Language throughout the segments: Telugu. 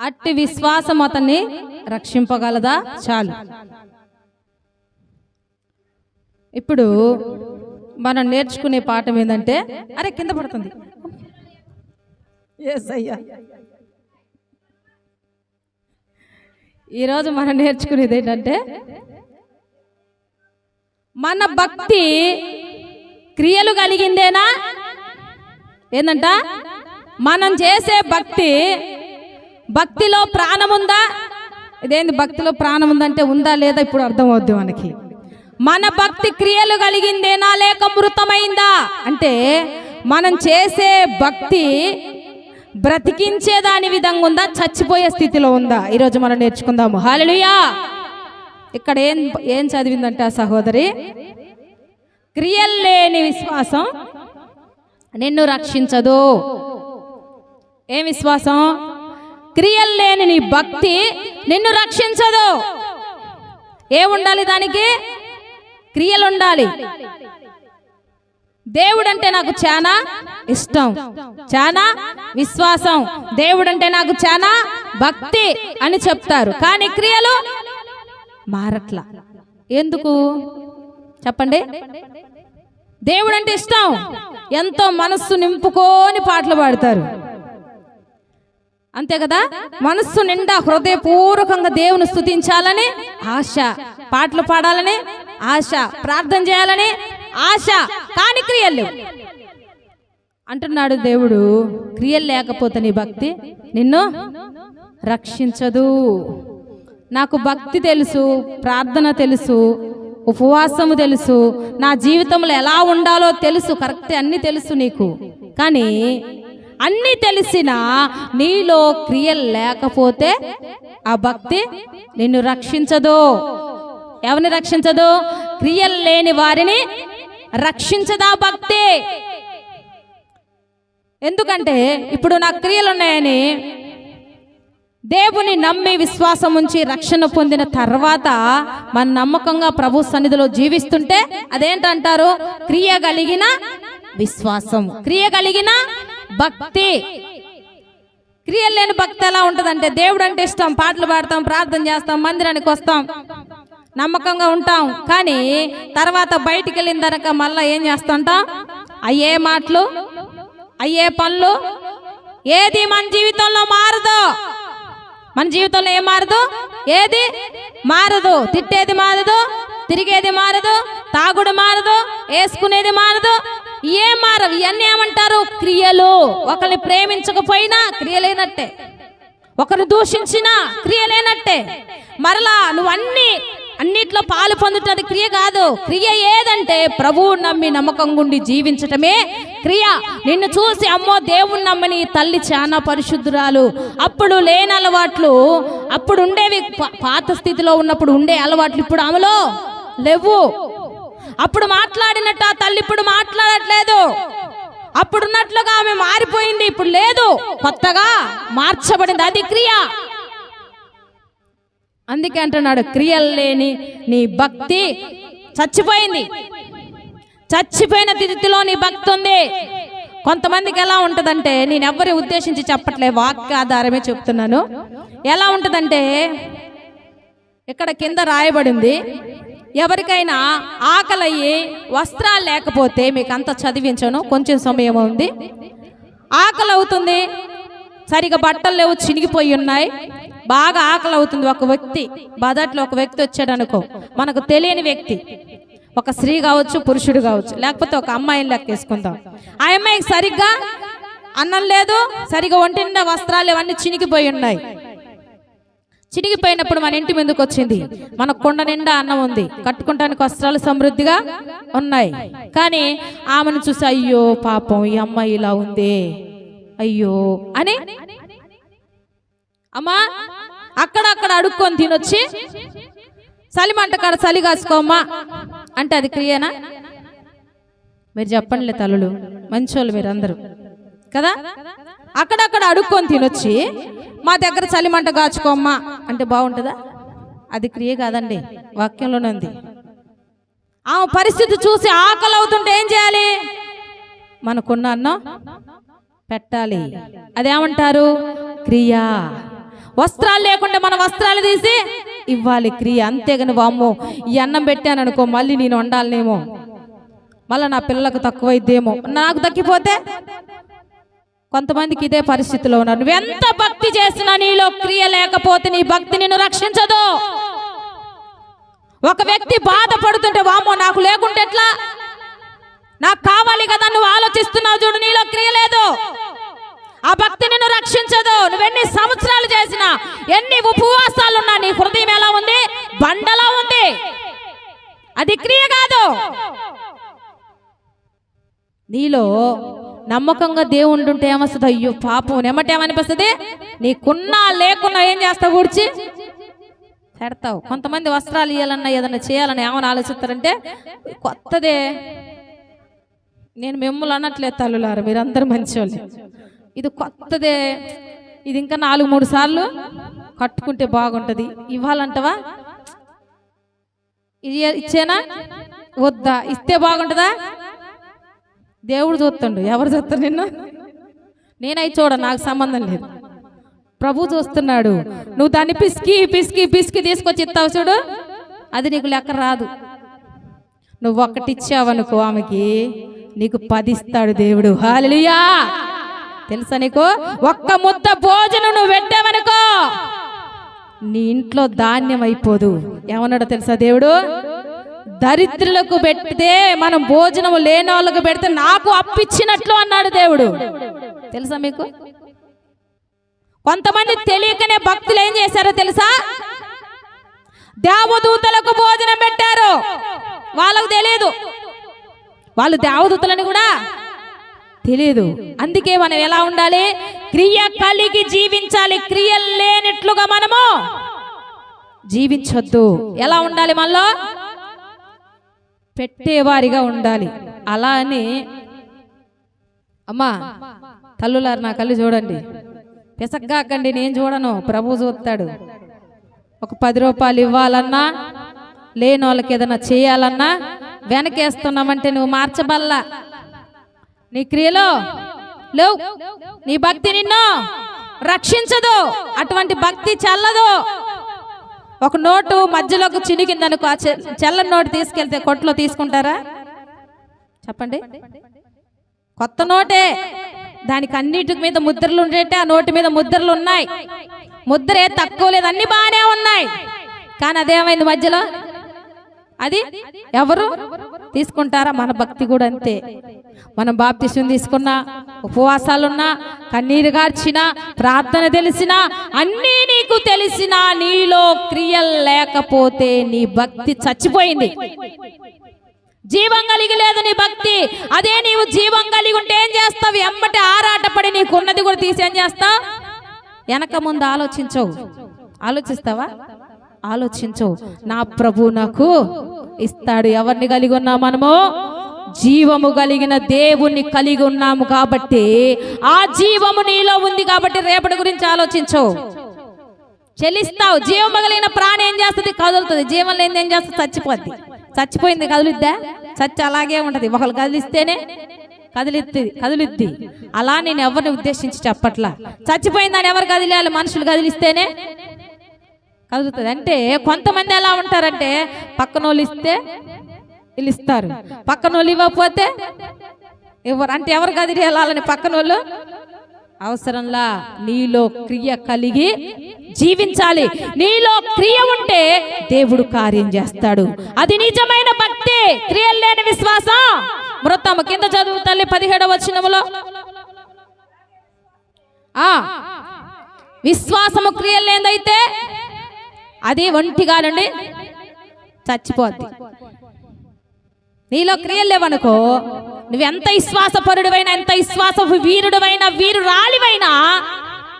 అట్టి విశ్వాసం అతన్ని రక్షింపగలదా? చాలు. ఇప్పుడు మనం నేర్చుకునే పాఠం ఏంటంటే అరే కింద పడుతుంది. ఎస్ అయ్యా. ఈరోజు మనం నేర్చుకునేది ఏంటంటే మన భక్తి క్రియలు కలిగిందేనా? ఏందంట? మనం చేసే భక్తి భక్తిలో ప్రాణం ఉందా ఇదేంది భక్తిలో ప్రాణం ఉందంటే ఉందా లేదా ఇప్పుడు అర్థమవుద్ది మనకి. మన భక్తి క్రియలు కలిగిందేనా లేక మృతమైందా? అంటే మనం చేసే భక్తి బ్రతికించే దాని విధంగా ఉందా చచ్చిపోయే స్థితిలో ఉందా? ఈరోజు మనం నేర్చుకుందాము. హాలలుయా ఇక్కడ ఏం ఏం చదివిందంటే ఆ సహోదరి? క్రియలు లేని విశ్వాసం నిన్ను రక్షించదు. ఏం విశ్వాసం? క్రియలు లేని నీ భక్తి నిన్ను రక్షించదు. ఏముండాలి దానికి? క్రియలు ఉండాలి దేవుడంటే నాకు చాలా ఇష్టం చాలా విశ్వాసం. దేవుడంటే నాకు చాలా భక్తి అని చెప్తారు. కానీ క్రియలు మారట్లా. ఎందుకు? చెప్పండి. దేవుడంటే ఇష్టం. ఎంతో మనస్సు నింపుకొని పాటలు పాడతారు. అంతే కదా? మనస్సు నిండా హృదయపూర్వకంగా దేవుని స్థుతించాలని ఆశ. పాటలు పాడాలని ఆశ. ప్రార్థన చేయాలని ఆశ. కాని క్రియలు అంటున్నాడు దేవుడు క్రియలు లేకపోతే నీ భక్తి నిన్ను రక్షించదు. నాకు భక్తి తెలుసు ప్రార్థన తెలుసు ఉపవాసము తెలుసు నా జీవితంలో ఎలా ఉండాలో తెలుసు కరెక్ట్ అన్నీ తెలుసు నీకు. కానీ అన్ని తెలిసినా నీలో క్రియలు లేకపోతే ఆ భక్తి నిన్ను రక్షించదు. ఎవరిని రక్షించదు? క్రియలు లేని వారిని రక్షించదా భక్తి? ఎందుకంటే ఇప్పుడు నా క్రియలు ఉన్నాయని దేవుని నమ్మి విశ్వాసం ఉంచి రక్షణ పొందిన తర్వాత మన నమ్మకంగా ప్రభు సన్నిధిలో జీవిస్తుంటే అదేంటంటారు? క్రియ కలిగిన విశ్వాసం. క్రియ కలిగిన భక్తి. క్రియలు లేని భక్తి ఎలా ఉంటుందంటే దేవుడు అంటే ఇష్టం. పాటలు పాడతాం ప్రార్థన చేస్తాం మందిరానికి వస్తాం. నమ్మకంగా ఉంటాం. కానీ తర్వాత బయటికి వెళ్ళిన తనక మళ్ళీ ఏం చేస్తుంటాం? అయ్యే మాటలు అయ్యే పనులు. ఏది మన జీవితంలో మారదు? మన జీవితంలో ఏం మారదు? ఏది మారదు? తిట్టేది మారదు తిరిగేది మారదు తాగుడు మారదు వేసుకునేది మారదు. ఏం మారవు ఇవన్నీ ఏమంటారు? క్రియలు. ఒకరిని ప్రేమించకపోయినా క్రియలేనట్టే. ఒకరు దూషించినా క్రియలేనట్టే. మరలా నువ్వు అన్ని అన్నిట్లో పాలు పొందుటది క్రియ కాదు. క్రియ ఏదంటే ప్రభువు నమ్మి నమ్మకం గుండి జీవించటమే క్రియ. నిన్ను చూసి అమ్మో దేవుణ్ణి నమ్మని తల్లి చాలా పరిశుద్ధురాలు. అప్పుడు లేని అలవాట్లు అప్పుడు ఉండేవి పాత స్థితిలో ఉన్నప్పుడు ఉండే అలవాట్లు ఇప్పుడు ఆమెలో లేవు. అప్పుడు మాట్లాడినట్టు ఆ తల్లి ఇప్పుడు మాట్లాడట్లేదు. అప్పుడున్నట్లుగా ఆమె మారిపోయింది ఇప్పుడు లేదు. కొత్తగా మార్చబడింది అది క్రియ. అందుకే అంటున్నాడు క్రియలు లేని నీ భక్తి చచ్చిపోయింది. చచ్చిపోయిన తిథిలో నీ భక్తి ఉంది. కొంతమందికి ఎలా ఉంటుందంటే నేను ఎవరి ఉద్దేశించి చెప్పట్లే వాక్య ఆధారమే చెప్తున్నాను. ఎలా ఉంటుందంటే ఇక్కడ కింద రాయబడింది ఎవరికైనా ఆకలయ్యి వస్త్రాలు లేకపోతే మీకు అంత చదివించను. కొంచెం సమయం ఉంది. ఆకలి అవుతుంది సరిగా బట్టలు లేవు చినిగిపోయి ఉన్నాయి. బాగా ఆకలి అవుతుంది ఒక వ్యక్తి. బదట్లో ఒక వ్యక్తి వచ్చాడు అనుకో. మనకు తెలియని వ్యక్తి. ఒక స్త్రీ కావచ్చు పురుషుడు కావచ్చు. లేకపోతే ఒక అమ్మాయిని లెక్కేసుకుందాం. ఆ అమ్మాయికి సరిగ్గా అన్నం లేదు. సరిగా ఒంటి వస్త్రాలు ఇవన్నీ చినిగిపోయి ఉన్నాయి. చినిగిపోయినప్పుడు మన ఇంటి ముందుకు వచ్చింది. మన కొండ నిండా అన్నం ఉంది. కట్టుకుంటానికి వస్త్రాలు సమృద్ధిగా ఉన్నాయి. కానీ ఆమెను చూసి అయ్యో పాపం ఈ అమ్మాయి ఇలా ఉంది. అయ్యో అని అమ్మా అక్కడక్కడ అడుక్కొని తినొచ్చి చలి మంట కాడ చలి కాసుకోమ్మా అంటే అది క్రియనా? మీరు చెప్పండిలే తల్లులు మంచోళ్ళు మీరు అందరూ కదా? అక్కడక్కడ అడుక్కొని తినొచ్చి మా దగ్గర చలిమంట కాచుకోమ్మా అంటే బాగుంటుందా? అది క్రియ కాదండి వాక్యంలోనే ఉంది. ఆ పరిస్థితి చూసి ఆకలి అవుతుంటే ఏం చేయాలి? మనకున్న అన్నం పెట్టాలి. అదేమంటారు? క్రియ. వస్త్రాలు లేకుండా మన వస్త్రాలు తీసి ఇవ్వాలి క్రియ. అంతేగాని వామ్మో ఈ అన్నం పెట్టాను అనుకో మళ్ళీ నేను వండాలనేమో. మళ్ళీ నా పిల్లలకు తక్కువైద్దేమో. నాకు తగ్గిపోతే కొంతమందికి ఇదే పరిస్థితిలో ఉన్నారు. నువ్వెంత భక్తి చేసినా నీలో క్రియ లేకపోతే నీ భక్తి నిన్ను రక్షించదు. ఒక వ్యక్తి బాధపడుతుంటే వామ్మో నాకు లేకుంటే ఎట్లా? నాకు కావాలి కదా నువ్వు ఆలోచిస్తున్నావు చూడు నీలో క్రియ లేదు. ఆ భక్తి నిన్ను రక్షించదు. నువ్వెన్ని సంవత్సరాలు చేసినా ఎన్ని ఉపవాసాలున్నా నీ హృదయం ఎలా ఉంది? బండలా ఉంది. అది క్రియ కాదు. నీలో నమ్మకంగా దేవుడు ఉంటే ఏమొస్తుంది? అయ్యో పాపం ఏమంటేమనిపిస్తుంది నీకున్నా లేకున్నా ఏం చేస్తావు కూర్చి పెడతావు కొంతమంది వస్త్రాలు ఇవ్వాలన్నా ఏదన్నా చేయాలని ఏమని ఆలోచిస్తారంటే కొత్తదే. నేను మిమ్మల్ని అనట్లేదు తల్లులారు మీరందరూ మంచివాళ్ళు ఇది కొత్తదే. ఇది ఇంకా నాలుగు మూడు సార్లు కట్టుకుంటే బాగుంటుంది. ఇవ్వాలంటవా? ఇది ఇచ్చేనా? వద్దా? ఇస్తే బాగుంటుందా? దేవుడు చూస్తుండు. ఎవరు చూస్తారు నిన్ను? నేనై చూడ నాకు సంబంధం లేదు. ప్రభు చూస్తున్నాడు. నువ్వు దాన్ని పిసికి పిసికి పిసికి తీసుకొచ్చి ఇస్తావు చూడు. అది నీకు లెక్క రాదు. నువ్వు ఒక్కటి ఇచ్చావనుకో ఆమెకి నీకు పది ఇస్తాడు దేవుడు. హాలియా తెలుసా నీకు? ఒక్క ముద్ద భోజనం నువ్వు పెట్టావనుకో నీ ఇంట్లో ధాన్యం అయిపోదు. ఏమన్నాడో తెలుసా దేవుడు? దరిద్రులకు పెడితే మనం భోజనం లేని వాళ్ళకు పెడితే నాకు అప్పిచ్చినట్లు అన్నాడు దేవుడు. తెలుసా మీకు? కొంతమంది తెలియకనే భక్తులు ఏం చేశారో తెలుసా? దేవదూతలకు భోజనం పెట్టారు. వాళ్ళకు తెలియదు వాళ్ళు దేవదూతలని కూడా తెలియదు అందుకే మనం ఎలా ఉండాలి? క్రియ కలిగి జీవించాలి. క్రియలు లేనట్లుగా మనము జీవించొద్దు. ఎలా ఉండాలి మనలో? పెట్టేవారిగా ఉండాలి. అలా అని అమ్మా తల్లులారు నా కళ్ళు చూడండి. పిసగ్గాకండి నేను చూడను. ప్రభు చూస్తాడు. ఒక పది రూపాయలు ఇవ్వాలన్నా లేని వాళ్ళకి ఏదైనా చేయాలన్నా వెనకేస్తున్నామంటే నువ్వు మార్చబల్లా. నీ క్రియలో లేవు. నీ భక్తి నిన్ను రక్షించదు. అటువంటి భక్తి చల్లదు. ఒక నోటు మధ్యలోకి చినిగిందనుకో ఆ చె- చెల్లని నోటు తీసుకెళ్తే కొట్లో తీసుకుంటారా? చెప్పండి. కొత్త నోటే. దానికి అన్నిటి మీద ముద్రలు ఉండేటే ఆ నోటు మీద ముద్రలు ఉన్నాయి. ముద్ర ఏ తక్కువ లేదు అన్ని బాగానే ఉన్నాయి. కానీ అదేమైంది మధ్యలో? అది? ఎవరు? తీసుకుంటారా? మన భక్తి కూడా అంతే. మనం బాప్తిష్యం తీసుకున్నా ఉపవాసాలున్నా కన్నీరు గార్చినా ప్రార్థన తెలిసినా అన్నీ నీకు తెలిసినా నీలో క్రియలు లేకపోతే నీ భక్తి చచ్చిపోయింది. జీవం కలిగి లేదు నీ భక్తి. అదే నీవు జీవం కలిగి ఉంటే ఏం చేస్తావు? ఎమ్మటి ఆరాటపడి నీకున్నది కూడా తీసేం చేస్తావు? వెనక ముందు ఆలోచించవు. ఆలోచిస్తావా? ఆలోచించవు. నా ప్రభు నాకు ఇస్తాడు. ఎవరిని కలిగి ఉన్నాం మనము? జీవము కలిగిన దేవుణ్ణి కలిగి ఉన్నాము కాబట్టి ఆ జీవము నీలో ఉంది కాబట్టి రేపటి గురించి ఆలోచించవు. చెల్లిస్తావు జీవం కలిగిన ప్రాణి ఏం చేస్తుంది? కదులుతుంది. జీవం లేని ఏం చేస్తుంది? చచ్చిపోద్ది. చచ్చిపోయింది కదులుద్దా? చచ్చి అలాగే ఉంటది. ఒకళ్ళు కదిలిస్తేనే కదిలిద్ది కదిలిద్ది. అలా నేను ఎవరిని ఉద్దేశించి చెప్పట్లా? చచ్చిపోయిందని ఎవరు కదిలేయాలి మనుషులు కదిలిస్తేనే కలుగుతుంది అంటే కొంతమంది ఎలా ఉంటారంటే పక్కన వాళ్ళు ఇస్తే వీళ్ళు ఇస్తారు. పక్కన వాళ్ళు ఇవ్వకపోతే ఎవరు అంటే ఎవరు కదిలేయాలని పక్కన వాళ్ళు అవసరంలా నీలో క్రియ కలిగి జీవించాలి. నీలో క్రియ ఉంటే దేవుడు కార్యం చేస్తాడు. అది నిజమైన భక్తి క్రియలు లేని విశ్వాసం. మృతము కింద చదువు తల్లి పదిహేడవ ఆ విశ్వాసము క్రియలు లేదైతే అది ఒంటిగాలండి చచ్చిపోద్ది. నీలో క్రియలు లేవనుకో నువ్వెంత విశ్వాసపరుడువైనా ఎంత విశ్వాస వీరుడువైనా వీరు రాలివైనా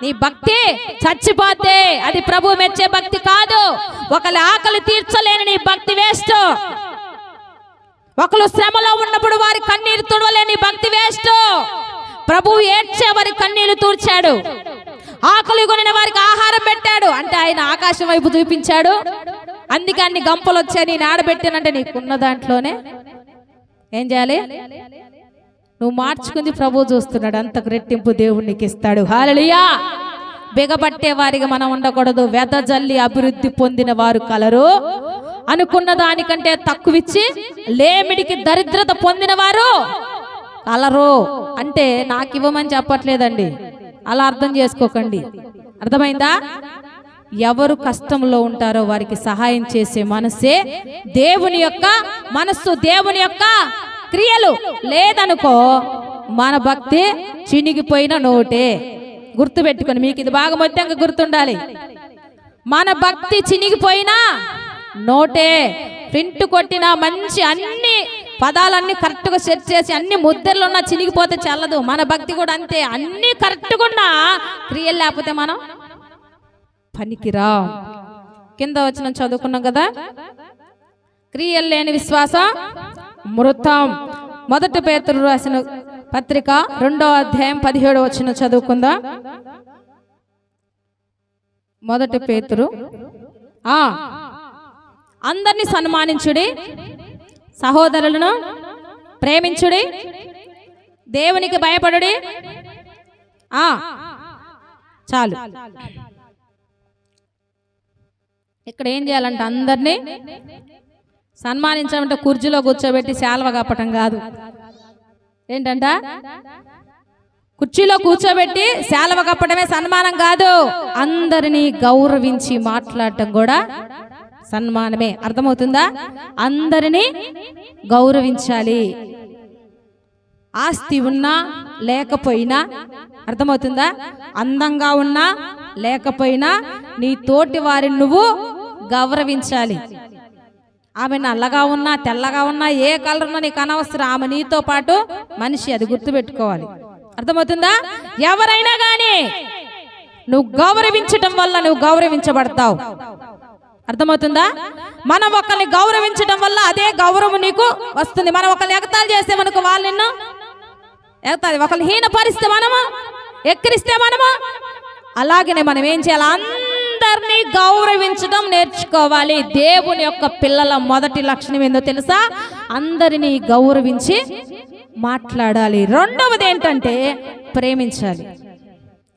నీ భక్తి చచ్చిపోతే అది ప్రభు మెచ్చే భక్తి కాదు. ఒకరి ఆకలి తీర్చలేని నీ భక్తి వేస్ట్. ఒకరు శ్రమలో ఉన్నప్పుడు వారి కన్నీరు తుడవలేని భక్తి వేస్ట్. ప్రభు ఏడ్చే వారి కన్నీళ్ళు తూర్చాడు. ఆకలి కొనిన వారికి ఆహారం పెట్టాడు. అంటే ఆయన ఆకాశం వైపు చూపించాడు. అందుకే అన్ని గంపలు వచ్చాయి. నేను ఆడబెట్టానంటే నీకున్న దాంట్లోనే. ఏం చేయాలి? నువ్వు మార్చుకుంది ప్రభు చూస్తున్నాడు. అంత రెట్టింపు దేవుడు నీకు ఇస్తాడు. హాలలియా బిగబట్టే వారిగా మనం ఉండకూడదు. వెదజల్లి అభివృద్ధి పొందిన వారు కలరు. అనుకున్న దానికంటే తక్కువిచ్చి లేమిడికి దరిద్రత పొందిన వారు కలరు. అంటే నాకు ఇవ్వమని చెప్పట్లేదండి. అలా అర్థం చేసుకోకండి. అర్థమైందా? ఎవరు కష్టంలో ఉంటారో వారికి సహాయం చేసే మనసే దేవుని యొక్క మనస్సు దేవుని యొక్క క్రియలు. లేదనుకో మన భక్తి చినిగిపోయిన నోటే. గుర్తుపెట్టుకొని మీకు ఇది బాగా మొత్తంగా గుర్తుండాలి. మన భక్తి చినిగిపోయినా నోటే. ప్రింట్ కొట్టిన మంచి అన్ని పదాలన్నీ కరెక్ట్గా సెట్ చేసి అన్ని ముద్దలు ఉన్నా చినిగిపోతే చల్లదు. మన భక్తి కూడా అంతే. అన్ని కరెక్ట్గా ఉన్నా క్రియలు లేకపోతే మనం పనికిరా. కింద వచ్చిన చదువుకున్నాం కదా? క్రియలు లేని విశ్వాసం మృతం. మొదటి పేతులు రాసిన పత్రిక రెండో అధ్యాయం పదిహేడు వచ్చిన చదువుకుందా? మొదటి పేతురు. ఆ అందరిని సన్మానించుడి. సహోదరులను ప్రేమించుడి. దేవునికి భయపడుడి. చాలు. ఇక్కడ ఏం చేయాలంటే అందరినీ సన్మానించమంటే కుర్చీలో కూర్చోబెట్టి శాల్వ కప్పటం కాదు. ఏంటంట? కుర్చీలో కూర్చోబెట్టి శాలవ కప్పడమే సన్మానం కాదు. అందరినీ గౌరవించి మాట్లాడటం కూడా సన్మానమే. అర్థమవుతుందా? అందరినీ గౌరవించాలి. ఆస్తి ఉన్నా లేకపోయినా అర్థమవుతుందా? అందంగా ఉన్నా లేకపోయినా నీ తోటి వారిని నువ్వు గౌరవించాలి. ఆమె నల్లగా ఉన్నా తెల్లగా ఉన్నా ఏ కలర్ ఉన్నా నీకు అనవసరం. ఆమె నీతో పాటు మనిషి అది గుర్తుపెట్టుకోవాలి. అర్థమవుతుందా? ఎవరైనా కానీ నువ్వు గౌరవించటం వల్ల నువ్వు గౌరవించబడతావు. అర్థమవుతుందా? మనం ఒకరిని గౌరవించడం వల్ల అదే గౌరవం నీకు వస్తుంది. మనం ఒకరిని ఎగతాలు చేస్తే మనకు వాళ్ళు నిన్ను? ఎగతాది ఒకరిని హీనపరిస్తే మనము? ఎక్కిరిస్తే మనము? అలాగనే మనం ఏం చేయాలి? అందరినీ గౌరవించడం నేర్చుకోవాలి. దేవుని యొక్క పిల్లల మొదటి లక్షణం ఏందో తెలుసా? అందరినీ గౌరవించి మాట్లాడాలి. రెండవది ఏంటంటే ప్రేమించాలి.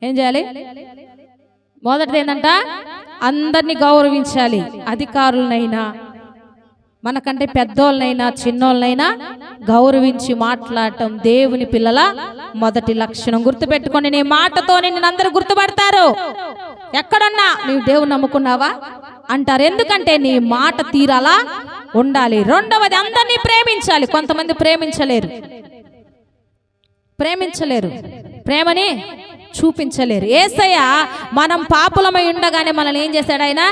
ఏం చేయాలి? మొదటిది ఏంటంట అందరినీ గౌరవించాలి. అధికారులనైనా మనకంటే పెద్దోళ్ళనైనా చిన్నోళ్ళనైనా గౌరవించి మాట్లాడటం దేవుని పిల్లల మొదటి లక్షణం. గుర్తుపెట్టుకోండి నీ మాటతో నిన్ను అందరూ గుర్తుపడతారు. ఎక్కడున్నా నీవు దేవుని నమ్ముకున్నావా? అంటారు. ఎందుకంటే నీ మాట తీరాలా? ఉండాలి. రెండవది అందరినీ ప్రేమించాలి. కొంతమంది ప్రేమించలేరు. ప్రేమించలేరు. ప్రేమని చూపించలేరు. ఏసయ్య మనం పాపులమై ఉండగానే మనల్ని ఏం చేశాడు ఆయన?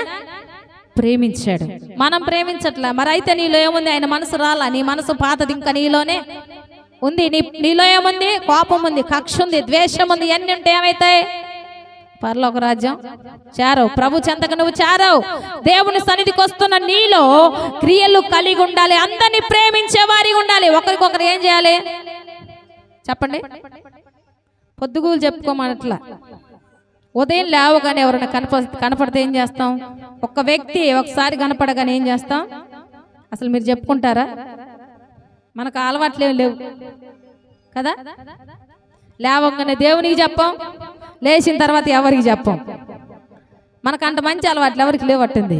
ప్రేమించాడు. మనం ప్రేమించట్లే? మరి అయితే నీలో ఏముంది? ఆయన మనసు రాలా? నీ మనసు పాతది ఇంకా నీలోనే ఉంది. నీ నీలో ఏముంది? కోపం ఉంది కక్ష ఉంది ద్వేషం ఉంది ఇవన్నీ ఉంటే ఏమైతాయి? పర్లోక రాజ్యం చేరవు. ప్రభు చెంతకు నువ్వు చారవు. దేవుని సన్నిధికి వస్తున్న నీలో క్రియలు కలిగి ఉండాలి. అందరినీ ప్రేమించే వారి ఉండాలి. ఒకరికొకరు ఏం చేయాలి? చెప్పండి. పొద్దుగూలు చెప్పుకోమనట్లా. ఉదయం లేవగానే ఎవరైనా కనప కనపడితే ఏం చేస్తాం? ఒక్క వ్యక్తి ఒకసారి కనపడగానే ఏం చేస్తాం? అసలు మీరు చెప్పుకుంటారా? మనకు అలవాట్లేం లేవు. కదా? లేవగానే దేవునికి చెప్పాం లేచిన తర్వాత ఎవరికి చెప్పాం? మనకు అంత మంచి అలవాట్లు ఎవరికి లేవట్టింది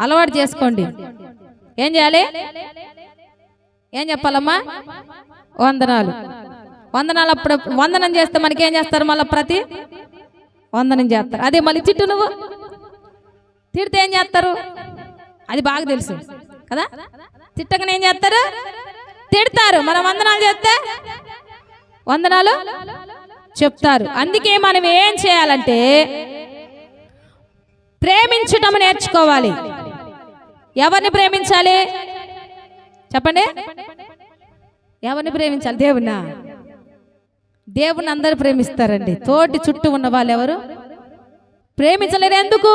అలవాటు చేసుకోండి. ఏం చేయాలి? ఏం చెప్పాలమ్మా? వందనాలు. వందనాలు అప్పుడు వందనం చేస్తే మనకి ఏం చేస్తారు? మళ్ళీ ప్రతి వందనం చేస్తారు. అదే మళ్ళీ తిట్టు నువ్వు. తిడితే ఏం చేస్తారు? అది బాగా తెలుసు. కదా? తిట్టగానే ఏం చేస్తారు? తిడతారు. మనం వందనాలు చేస్తే వందనాలు చెప్తారు. అందుకే మనం ఏం చేయాలంటే ప్రేమించటం నేర్చుకోవాలి. ఎవరిని ప్రేమించాలి? చెప్పండి. ఎవరిని ప్రేమించాలి? దేవునా దేవుని అందరు ప్రేమిస్తారండి. తోటి చుట్టూ ఉన్న వాళ్ళు ఎవరు ప్రేమించలేరు. ఎందుకు?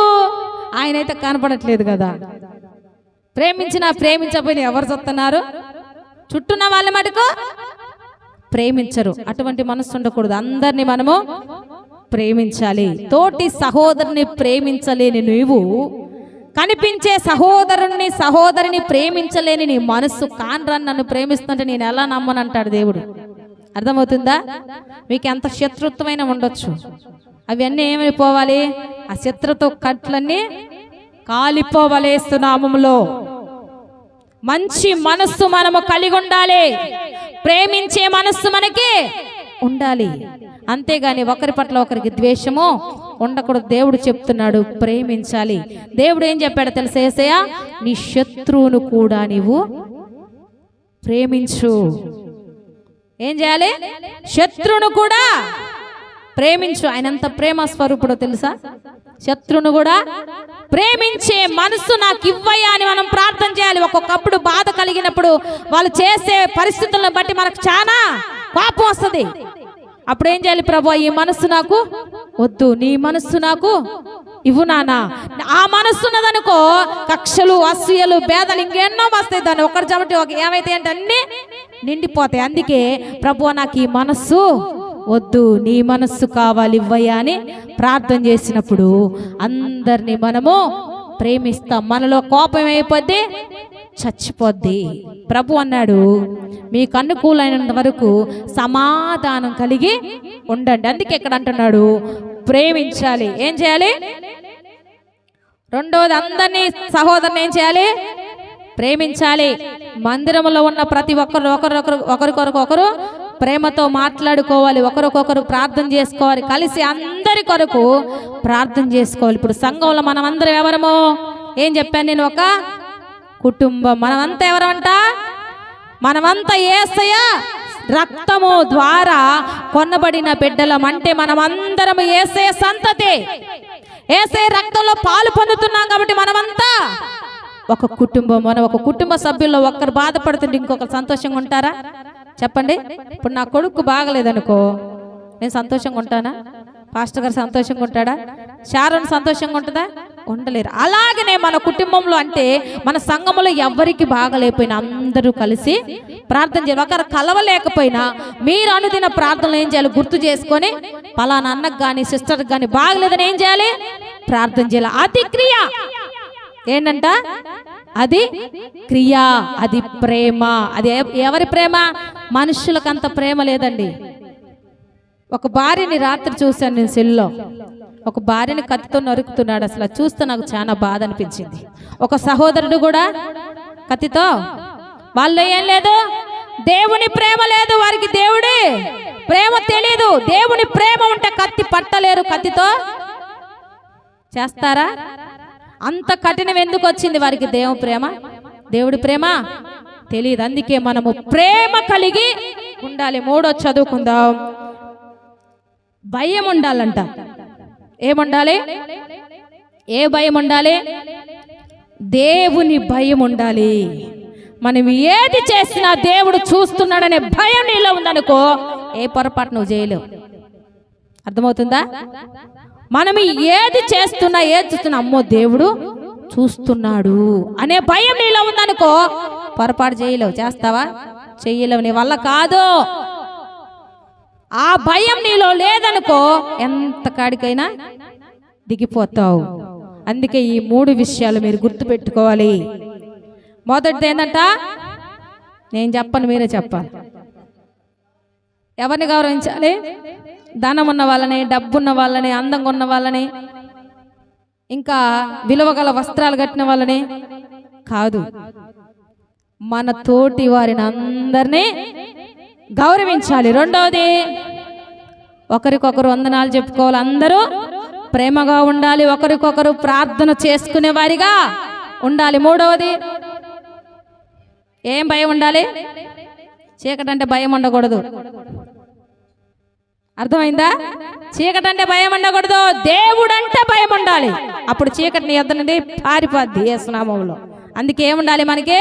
ఆయన అయితే కనపడట్లేదు కదా. ప్రేమించినా ప్రేమించకపోయినా ఎవరు చూస్తున్నారు చుట్టూన్న వాళ్ళ మటుకు ప్రేమించరు. అటువంటి మనసు ఉండకూడదు. అందరినీ మనము ప్రేమించాలి. తోటి సహోదరుని ప్రేమించలేని నువ్వు కనిపించే సహోదరుణ్ణి సహోదరిని ప్రేమించలేని నీ మనస్సు కాన్రాన్ని నన్ను ప్రేమిస్తుంటే నేను ఎలా నమ్మనంటాడు దేవుడు? అర్థమవుతుందా? మీకు ఎంత శత్రుత్వమైన ఉండొచ్చు? అవన్నీ ఏమైపోవాలి ఆ చిత్రతో కట్లన్నీ కాలిపోవలేస్తున్నాములో మంచి మనస్సు మనము కలిగి ఉండాలి. ప్రేమించే మనస్సు మనకి ఉండాలి. అంతేగాని ఒకరి పట్ల ఒకరికి ద్వేషము ఉండకూడదు. దేవుడు చెప్తున్నాడు ప్రేమించాలి. దేవుడు ఏం చెప్పాడు తెలుసా నీ శత్రువును కూడా నీవు ప్రేమించు. ఏం చేయాలి? శత్రువును కూడా ప్రేమించు. ఆయన ఎంత ప్రేమ స్వరూపుడో తెలుసా? శత్రువును కూడా ప్రేమించే మనసు నాకు ఇవ్వయ్యా అని మనం ప్రార్థన చేయాలి. ఒక్కొక్కప్పుడు బాధ కలిగినప్పుడు వాళ్ళు చేసే పరిస్థితులను బట్టి మనకు చాలా కోపం వస్తుంది. అప్పుడు ఏం చేయాలి ప్రభు? ఈ మనస్సు నాకు వద్దు. నీ మనస్సు నాకు ఇవ్వు నానా ఆ మనస్సు ఉన్నదనుకో కక్షలు అసూయలు భేదాలు ఇంకెన్నో వస్తాయి దాన్ని. ఒకటి కాబట్టి ఒక ఏమైతే అంటే అన్ని నిండిపోతాయి. అందుకే ప్రభు నాకు ఈ మనస్సు వద్దు నీ మనస్సు కావాలి ఇవ్వయ్యా అని ప్రార్థన చేసినప్పుడు అందరినీ మనము ప్రేమిస్తాం. మనలో కోపం అయిపోద్ది చచ్చిపోద్ది. ప్రభు అన్నాడు మీకు అనుకూలైనంత వరకు సమాధానం కలిగి ఉండండి. అందుకే ఇక్కడ అంటున్నాడు ప్రేమించాలి. ఏం చేయాలి? రెండవది అందరినీ సహోదరుని ఏం చేయాలి? ప్రేమించాలి. మందిరంలో ఉన్న ప్రతి ఒక్కరు ఒకరొకరు ఒకరికొరకు ఒకరు ప్రేమతో మాట్లాడుకోవాలి. ఒకరికొకరు ప్రార్థన చేసుకోవాలి. కలిసి అందరి కొరకు ప్రార్థన చేసుకోవాలి. ఇప్పుడు సంఘంలో మనం అందరం ఎవరము? ఏం చెప్పాను నేను ఒక కుటుంబం. మనమంతా ఎవరంట? మనమంతా ఏసయ రక్తము ద్వారా కొన్నబడిన బిడ్డలం. అంటే మనమందరం ఏసే సంతతి. ఏసే రక్తంలో పాలు పొందుతున్నాం కాబట్టి మనమంతా ఒక కుటుంబం ఒక కుటుంబ సభ్యుల్లో ఒక్కరు బాధపడుతుంటే ఇంకొకరు సంతోషంగా ఉంటారా? చెప్పండి. ఇప్పుడు నా కొడుకు బాగలేదనుకో నేను సంతోషంగా ఉంటానా? పాస్టర్ గారు సంతోషంగా ఉంటాడా? శారన్ సంతోషంగా ఉంటుందా? ఉండలేరు. అలాగనే మన కుటుంబంలో అంటే మన సంఘంలో ఎవరికి బాగలేకపోయినా అందరూ కలిసి ప్రార్థన చేయాలి. ఒకరు కలవలేకపోయినా మీరు అనుదిన ప్రార్థనలు ఏం చేయాలి? గుర్తు చేసుకొని పలానా అన్నకు కానీ సిస్టర్కి కానీ బాగలేదని ఏం చేయాలి? ప్రార్థన చేయాలి. అది క్రియ ఏంటంట? అది క్రియ అది ప్రేమ. అది ఎవరి ప్రేమ? మనుషులకు అంత ప్రేమ లేదండి. ఒక భార్యని రాత్రి చూశాను నేను సెల్లో. ఒక భార్యని కత్తితో నరుకుతున్నాడు అసలు. చూస్తే నాకు చాలా బాధ అనిపించింది. ఒక సహోదరుడు కూడా కత్తితో వాళ్ళు ఏం లేదు? దేవుని ప్రేమ లేదు వారికి దేవుడి. ప్రేమ తెలియదు దేవుని ప్రేమ ఉంటే కత్తి పట్టలేరు. కత్తితో చేస్తారా? అంత కఠినం ఎందుకు వచ్చింది వారికి దేవ ప్రేమ? దేవుడి ప్రేమ? తెలియదు అందుకే మనము ప్రేమ కలిగి ఉండాలి. మూడో చదువుకుందాం. భయం ఉండాలంట. ఏముండాలి? ఏ భయం ఉండాలి? దేవుని భయం ఉండాలి. మనం ఏది చేసినా దేవుడు చూస్తున్నాడనే భయం నీలో ఉందనుకో ఏ పొరపాటు నువ్వు చేయలేవు. అర్థమవుతుందా? మనం ఏది చేస్తున్నా ఏది చూస్తున్నా అమ్మో దేవుడు చూస్తున్నాడు అనే భయం నీలో ఉందనుకో. పొరపాటు చేయలేవు. చేస్తావా? చెయ్యలేవు నీ వల్ల కాదు. ఆ భయం నీలో లేదనుకో ఎంత కాడికైనా దిగిపోతావు. అందుకే ఈ మూడు విషయాలు మీరు గుర్తుపెట్టుకోవాలి. మొదటిది ఏంటంట నేను చెప్పను మీరే చెప్పాలి. ఎవరిని గౌరవించాలి? ధనం ఉన్న వాళ్ళని డబ్బున్న వాళ్ళని అందంగా ఉన్న వాళ్ళని ఇంకా విలువగల వస్త్రాలు కట్టిన వాళ్ళని కాదు. మన తోటి వారిని అందరినీ గౌరవించాలి. రెండవది ఒకరికొకరు వందనాలు చెప్పుకోవాలి. అందరూ ప్రేమగా ఉండాలి. ఒకరికొకరు ప్రార్థన చేసుకునే వారిగా ఉండాలి. మూడవది ఏం భయం ఉండాలి? చీకటంటే భయం ఉండకూడదు. అర్థమైందా? చీకటి అంటే భయం ఉండకూడదు. దేవుడు అంటే భయం ఉండాలి. అప్పుడు చీకటిని ఎద్ద నుండి పారిపోద్ది ఏ స్నామంలో అందుకే ఏముండాలి మనకి?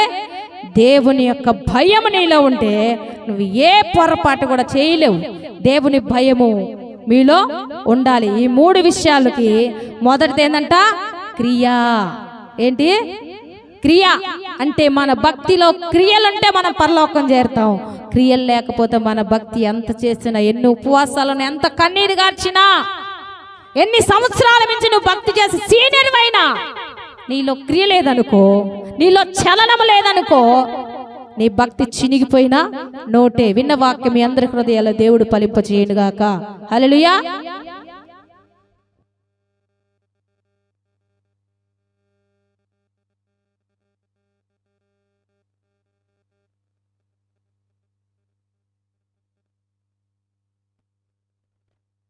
దేవుని యొక్క భయం నీలో ఉంటే నువ్వు ఏ పొరపాటు కూడా చేయలేవు. దేవుని భయము మీలో ఉండాలి. ఈ మూడు విషయాలకి మొదటిది ఏంటంట క్రియా. ఏంటి? క్రియ అంటే మన భక్తిలో క్రియలుంటే మనం పరలోకం చేరుతాం. క్రియలు లేకపోతే మన భక్తి ఎంత చేసినా ఎన్ని ఉపవాసాలను ఎంత కన్నీరు గార్చినా ఎన్ని సంవత్సరాల నుంచి నువ్వు భక్తి చేసి సీనియర్ అయినా నీలో క్రియ లేదనుకో నీలో చలనం లేదనుకో నీ భక్తి చినిగిపోయినా నోటే విన్న వాక్యం మీ అందరి హృదయాల దేవుడు ఫలింప గాక